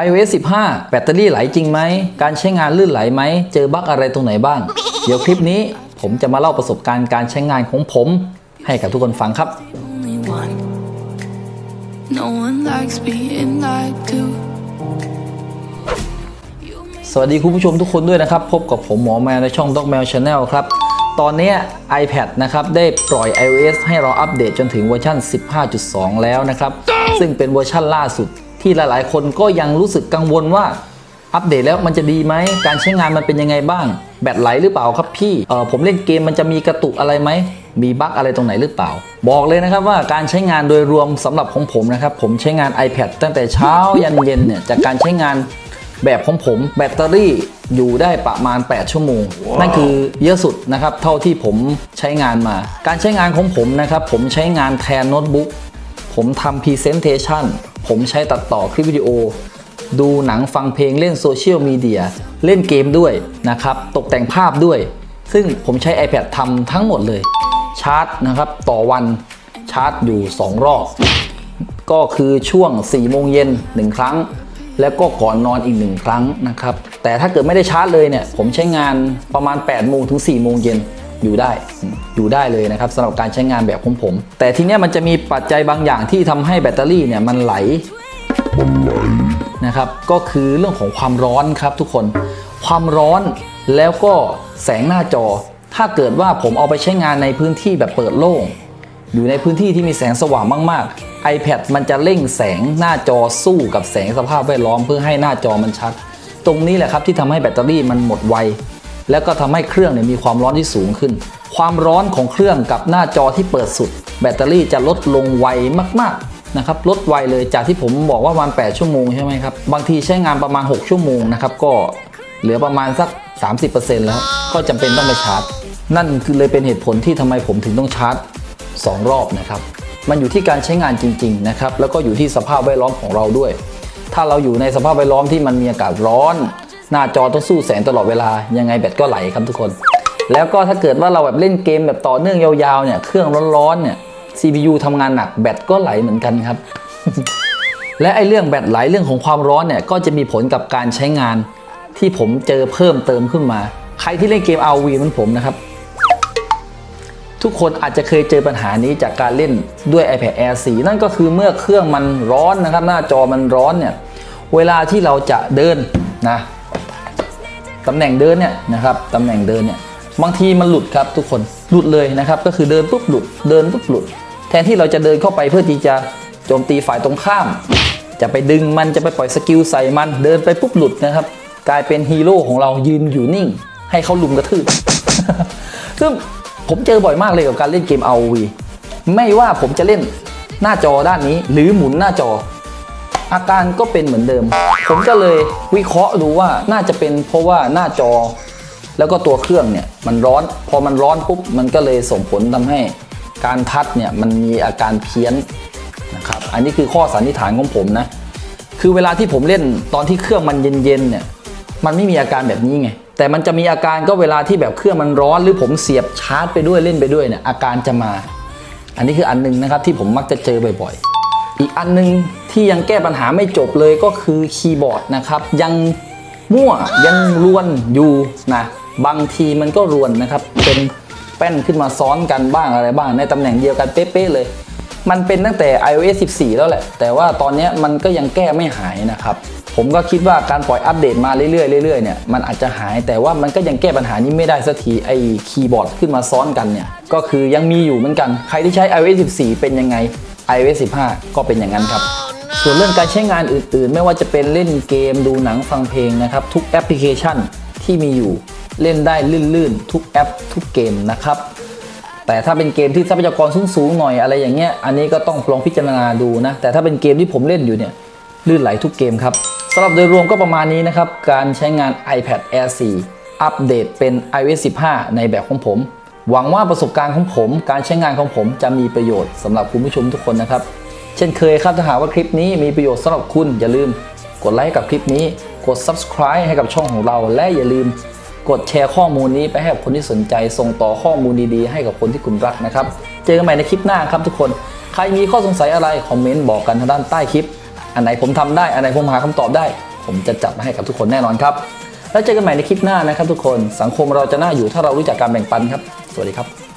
iOS 15 แบตเตอรี่ไหลจริงไหม การใช้งานลื่นไหลไหม เจอบั๊กอะไรตรงไหนบ้าง เดี๋ยวคลิปนี้ผมจะมาเล่าประสบการณ์การใช้งานของผม ให้กับทุกคนฟังครับ only one. No one likes being lied to. You make สวัสดีคุณผู้ชมทุกคนด้วยนะครับ พบกับผมหมอแมวในช่อง Dog Mail Channel ครับ ตอนเนี้ย iPad นะครับได้ปล่อย iOS ให้เราอัปเดตจนถึงเวอร์ชัน15.2 แล้วนะครับ ซึ่งเป็นเวอร์ชันล่าสุด ที่หลายๆ คนก็ยังรู้สึกกังวลว่าอัปเดตแล้วมันจะดีไหม การใช้งานมันเป็นยังไงบ้าง แบตไหลหรือเปล่าครับพี่เออผมเล่นเกมมันจะมีกระตุกอะไรไหม มีบั๊กอะไรตรงไหนหรือเปล่า บอกเลยนะครับว่าการใช้งานโดยรวมสำหรับของผมนะครับ ผมใช้งาน iPad ตั้งแต่เช้ายันเย็นเนี่ย จากการใช้งานแบบของผม แบตเตอรี่อยู่ได้ประมาณ 8 ชั่วโมงนั่นคือเยอะสุดนะครับ เท่าที่ผมใช้งานมา การใช้งานของผมนะครับ ผมใช้งานแทนโน้ตบุ๊ก ผมทำพรีเซนเทชันผมใช้ตัดต่อคลิปวิดีโอ ดูหนังฟังเพลงเล่นโซเชียลมีเดียเล่นเกมด้วยนะครับ ตกแต่งภาพด้วย ซึ่งผมใช้ iPad ทำทั้งหมดเลย ชาร์จนะครับ ต่อวันชาร์จอยู่ 2 รอบ ก็คือช่วง4โมงเย็น1ครั้ง แล้วก็ก่อนนอนอีก 1 ครั้งนะครับ แต่ถ้าเกิดไม่ได้ชาร์จเลยเนี่ย ผมใช้งานประมาณ8โมงถึง4โมงเย็น อยู่ได้อยู่ได้เลยนะครับสำหรับการใช้งานแบบของผม แต่ทีเนี้ยมันจะมีปัจจัยบางอย่างที่ทำให้แบตเตอรี่เนี่ยมันไหลนะครับก็คือเรื่องของความร้อนครับทุกคนความร้อนแล้วก็แสงหน้าจอ ถ้าเกิดว่าผมเอาไปใช้งานในพื้นที่แบบเปิดโล่ง อยู่ในพื้นที่ที่มีแสงสว่างมากๆ iPad มันจะเร่งแสงหน้าจอสู้กับแสงสภาพแวดล้อมเพื่อให้หน้าจอมันชัด ตรงนี้แหละครับที่ทำให้แบตเตอรี่มันหมดไว แล้วก็ทำให้เครื่องเนี่ยมีความร้อนที่สูงขึ้น ความร้อนของเครื่องกับหน้าจอที่เปิดสุด แบตเตอรี่จะลดลงไวมากๆนะครับลดไวเลยจากที่ผมบอกว่าประมาณ 8 ชั่วโมงใช่ไหมครับ บางทีใช้งานประมาณ 6 ชั่วโมงนะครับก็เหลือประมาณสัก 30%แล้ว ก็จำเป็นต้องไปชาร์จ นั่นคือเลยเป็นเหตุผลที่ทำไมผมถึงต้องชาร์จ 2 รอบนะครับ มันอยู่ที่การใช้งานจริงๆนะครับแล้วก็อยู่ที่สภาพแวดล้อมของเราด้วย ถ้าเราอยู่ในสภาพแวดล้อมที่มันมีอากาศร้อน หน้าจอต้องสู้แสงตลอดเวลายังไงแบตก็ไหลครับทุกคน แล้วก็ถ้าเกิดว่าเราแบบเล่นเกมแบบต่อเนื่องยาวๆเนี่ยเครื่องร้อนๆเนี่ย CPU ทำงานหนักแบตก็ไหลเหมือนกันครับ และไอ้เรื่องแบตไหลเรื่องของความร้อนเนี่ยก็จะมีผลกับการใช้งานที่ผมเจอเพิ่มเติมขึ้นมา ใครที่เล่นเกม RV เหมือนผมนะครับ ทุกคนอาจจะเคยเจอปัญหานี้จากการเล่นด้วย iPad Air 4 นั่นก็คือเมื่อเครื่องมันร้อนนะครับ หน้าจอมันร้อนเนี่ย เวลาที่เราจะเดินนะ ตำแหน่งเดินเนี่ยนะครับตำแหน่งเดินเนี่ยบางทีมันหลุดครับทุกคนหลุดเลยนะครับ ก็คือเดินปุ๊บหลุดเดินปุ๊บหลุด แทนที่เราจะเดินเข้าไปเพื่อที่จะโจมตีฝ่ายตรงข้าม จะไปดึงมันจะไปปล่อยสกิลใส่มันเดินไปปุ๊บหลุดนะครับ กลายเป็นฮีโร่ของเรายืนอยู่นิ่ง ให้เขาลุมกระทืบซึ่งผมเจอบ่อยมากเลยกับการเล่นเกม ROV ไม่ว่าผมจะเล่นหน้าจอด้านนี้ หรือหมุนหน้าจอ อาการก็เป็นเหมือนเดิม ผมก็เลยวิเคราะห์ดูว่าน่าจะเป็นเพราะว่าหน้าจอ แล้วก็ตัวเครื่องเนี่ยมันร้อน พอมันร้อนปุ๊บมันก็เลยส่งผลทำให้การทัดเนี่ยมันมีอาการเพี้ยนนะครับ อันนี้คือข้อสันนิษฐานของผมนะ คือเวลาที่ผมเล่นตอนที่เครื่องมันเย็นๆเนี่ยมันไม่มีอาการแบบนี้ไง แต่มันจะมีอาการก็เวลาที่แบบเครื่องมันร้อน หรือผมเสียบชาร์จไปด้วยเล่นไปด้วยเนี่ยอาการจะมา อันนี้คืออันหนึงนะครับที่ผมมักจะเจอบ่อยๆ อีกอันหนึงที่ยังแก้ปัญหาไม่จบเลยก็คือคีย์บอร์ดนะครับ ยังมั่วยังรวนอยู่นะบางทีมันก็รวนนะครับ เป็นแป้นขึ้นมาซ้อนกันบ้างอะไรบ้าง ในตำแหน่งเดียวกันเป๊ะๆเลย มันเป็นตั้งแต่ iOS 14 แล้วแหละ แต่ว่าตอนนี้มันก็ยังแก้ไม่หายนะครับ ผมก็คิดว่าการปล่อยอัปเดตมาเรื่อยๆเรื่อยๆเนี่ยมันอาจจะหายแต่ว่ามันก็ยังแก้ปัญหานี้ไม่ได้สักทีไอ้คีย์บอร์ดขึ้นมาซ้อนกันเนี่ยก็คือยังมีอยู่เหมือนกัน ใครที่ใช้ iOS 14 เป็นยังไง iOS 15 ก็เป็นอย่างนั้นครับ ส่วนเรื่องการใช้งานอื่นๆ ไม่ว่าจะเป็นเล่นเกมดูหนังฟังเพลงนะครับ ทุกแอปพลิเคชันที่มีอยู่เล่นได้ลื่นๆ ทุกแอปทุกเกมนะครับ แต่ถ้าเป็นเกมที่ทรัพยากรสูงๆหน่อยอะไรอย่างเงี้ยอันนี้ก็ต้องลองพิจารณาดูนะ แต่ถ้าเป็นเกมที่ผมเล่นอยู่เนี่ยลื่นไหลทุกเกมครับสำหรับโดยรวมก็ประมาณนี้นะครับ การใช้งาน iPad Air 4 อัปเดตเป็น iOS 15 ในแบบของผม หวังว่าประสบการณ์ของผม การใช้งานของผมจะมีประโยชน์สำหรับคุณผู้ชมทุกคนนะครับ เช่นเคยครับถ้าหากว่าคลิปนี้มีประโยชน์สำหรับคุณอย่าลืม กดไลค์ให้กับคลิปนี้ กด subscribe ให้กับช่องของเรา และอย่าลืม กดแชร์ข้อมูลนี้ไปให้กับคนที่สนใจ ส่งต่อข้อมูลดีๆ ให้กับคนที่คุณรักนะครับ เจอกันใหม่ในคลิปหน้าครับทุกคน ใครมีข้อสงสัยอะไรคอมเมนต์บอกกันทางด้านใต้คลิป อันไหนผมทำได้ อันไหนผมหาคำตอบได้ ผมจะจัดมาให้กับทุกคนแน่นอนครับ แล้วเจอกันใหม่ในคลิปหน้านะครับ ทุกคน สังคมเราจะน่าอยู่ถ้าเรารู้จักการแบ่งปันครับ สวัสดีครับ